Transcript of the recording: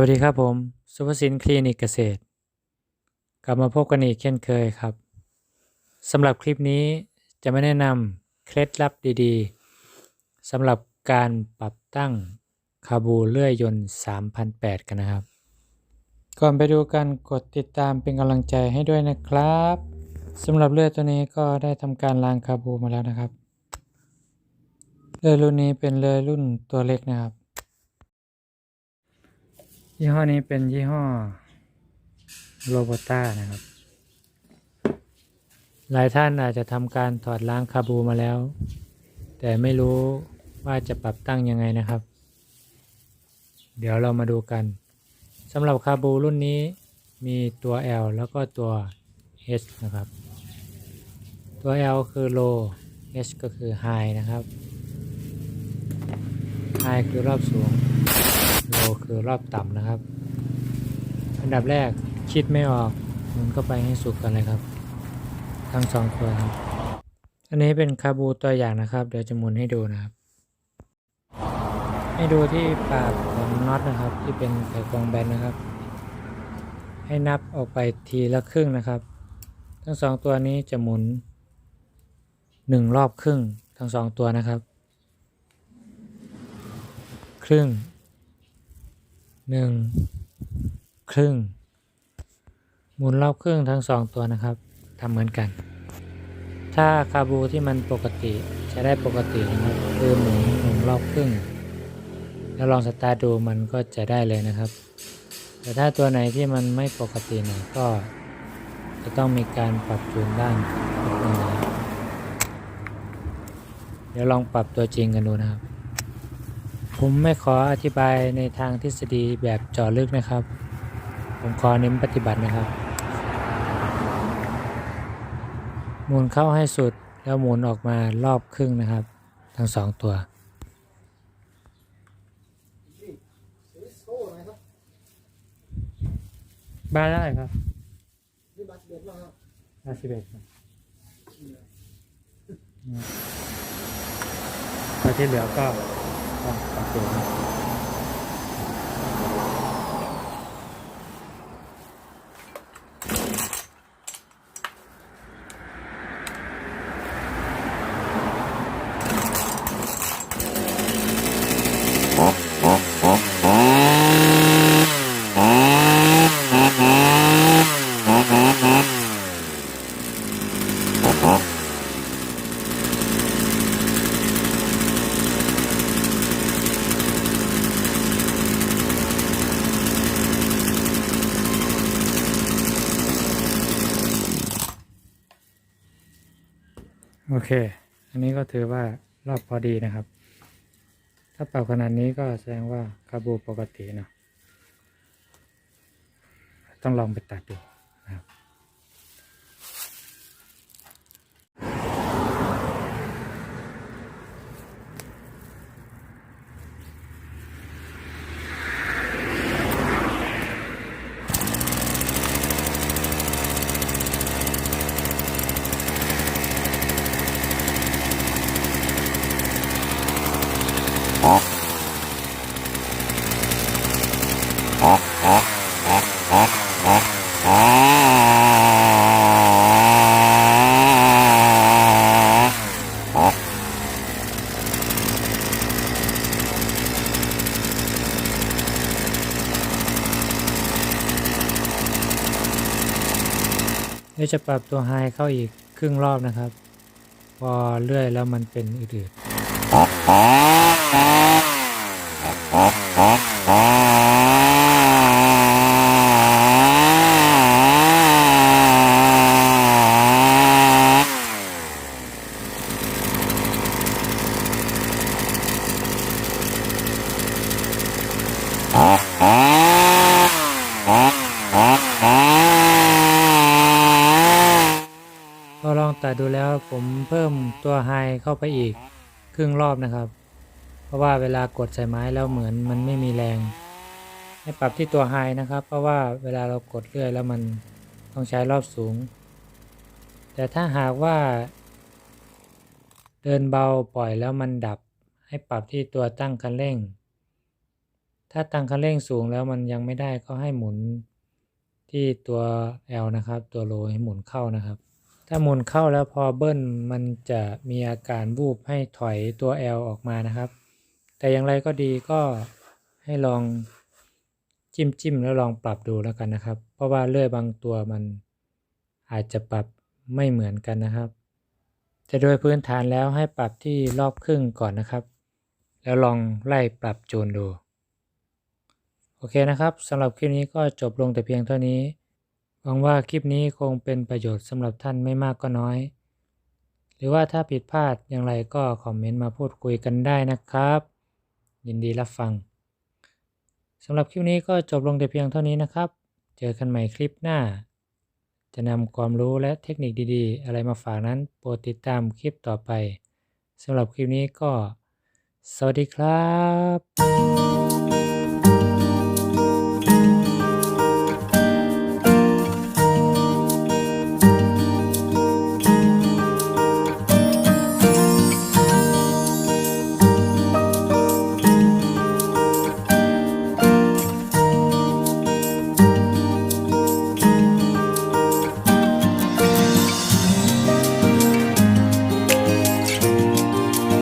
วัสดีครับผมสุภสินคลินิกเกษตร กลับมาพบกันอีกเช่นเคยครับสำหรับคลิปนี้จะไม่แนะนำเคล็ดลับดีๆสำหรับการปรับตั้งคาบูเลื่อยยนต์ 3008 กันนะครับ ก่อนไปดูกันกดติดตามเป็นกำลังใจให้ด้วยนะครับสำหรับเลื่อยตัวนี้ก็ได้ทำการล้างคาบูมาแล้วนะครับเลื่อยรุ่นนี้เป็นเลื่อยรุ่นตัวเล็กนะครับ ยี่ห้อนี้เป็นยี่ห้อโรบ o ต้านะครับ หลายท่านอาจจะทำการถอดล้างคาบูมาแล้ว แต่ไม่รู้ว่าจะปรับตั้งยังไงนะครับ เดี๋ยวเรามาดูกันสำหรับคาบูรุ่นนี้มีตัว L แล้วก็ตัว H นะครับ ตัว L คือ low H ก็คือ high นะครับ high คือรอบสูง โลคือรอบต่ำนะครับ อันดับแรกคิดไม่ออกมุนเข้าไปให้สุดกันเลยครับ ทั้งสองตัวครับ อันนี้เป็นคาบูตัวอย่างนะครับ เดี๋ยวจะหมุนให้ดูนะครับ ให้ดูที่ปากของน็อตนะครับ ที่เป็นไขควงแบนนะครับ ให้นับออกไปทีละครึ่งนะครับ ทั้งสองตัวนี้จะหมุนหนึ่งรอบครึ่งทั้งสองตัวนะครับ ครึ่ง หนึ่งครึ่งหมุนรอบครึ่งทั้งสองตัวนะครับทำเหมือนกัน ถ้าคาบูที่มันปกติใช้ได้ปกตินะครับคือหมุนหมุนรอบครึ่ง แล้วลองสตาร์ดูมันก็จะได้เลยนะครับ แต่ถ้าตัวไหนที่มันไม่ปกติหน่ยก็จะต้องมีการปรับจูนบ้างนิดนึงเดี๋ยวลองปรับตัวจริงกันดูนะครับ ผมไม่ขออธิบายในทางทฤษฎีแบบเจาะลึกนะครับ ผมขอเน้นปฏิบัตินะครับ หมุนเข้าให้สุดแล้วหมุนออกมารอบครึ่งนะครับ ทั้งสองตัว บ้าได้ครับนี่บัตรเด็ดมากครับห้าสิบเอ็ดครับแล้วที่เหลือก็ ต้องปรับตัวครับ โอเค อันนี้ก็ถือว่ารอบพอดีนะครับ ถ้าเป่าขนาดนี้ก็แสดงว่าคาบูปกติเนาะต้องลองไปตัดดู เดี๋ยวจะปรับตัวไฮเข้าอีกครึ่งรอบนะครับ พอเลื่อยแล้วมันเป็นอืดๆ พอลองตัดดูแล้วผมเพิ่มตัวไฮเข้าไปอีกครึ่งรอบนะครับ เพราะว่าเวลากดใส่ไม้แล้วเหมือนมันไม่มีแรง ให้ปรับที่ตัวไฮนะครับ เพราะว่าเวลาเรากดเลื่อยแล้วมันต้องใช้รอบสูง แต่ถ้าหากว่า เดินเบาปล่อยแล้วมันดับ ให้ปรับที่ตัวตั้งคันเร่ง ถ้าถ้าตั้งคันเร่งสูงแล้วมันยังไม่ได้ก็ให้หมุนที่ตัว L นะครับ ตัวโลให้หมุนเข้านะครับ ถ้าหมุนเข้าแล้วพอเบิ้ลมันจะมีอาการวูบให้ถอยตัว L ออกมานะครับ แต่อย่างไรก็ดีก็ให้ลองจิ้มจิ้มแล้วลองปรับดูแล้วกันนะครับ เพราะว่าเลื่อยบางตัวมันอาจจะปรับไม่เหมือนกันนะครับแต่โดยพื้นฐานแล้วให้ปรับที่รอบครึ่งก่อนนะครับ แล้วลองไล่ปรับจูนดู โอเคนะครับสำหรับคลิปนี้ก็จบลงแต่เพียงเท่านี้ หวังว่าคลิปนี้คงเป็นประโยชน์สำหรับท่านไม่มากก็น้อย หรือว่าถ้าผิดพลาดอย่างไรก็คอมเมนต์มาพูดคุยกันได้นะครับ ยินดีรับฟังสำหรับคลิปนี้ก็จบลงแต่เพียงเท่านี้นะครับ เจอกันใหม่คลิปหน้า จะนำความรู้และเทคนิคดีๆ อะไรมาฝากนั้นโปรดติดตามคลิปต่อไปสำหรับคลิปนี้ก็ สวัสดีครับ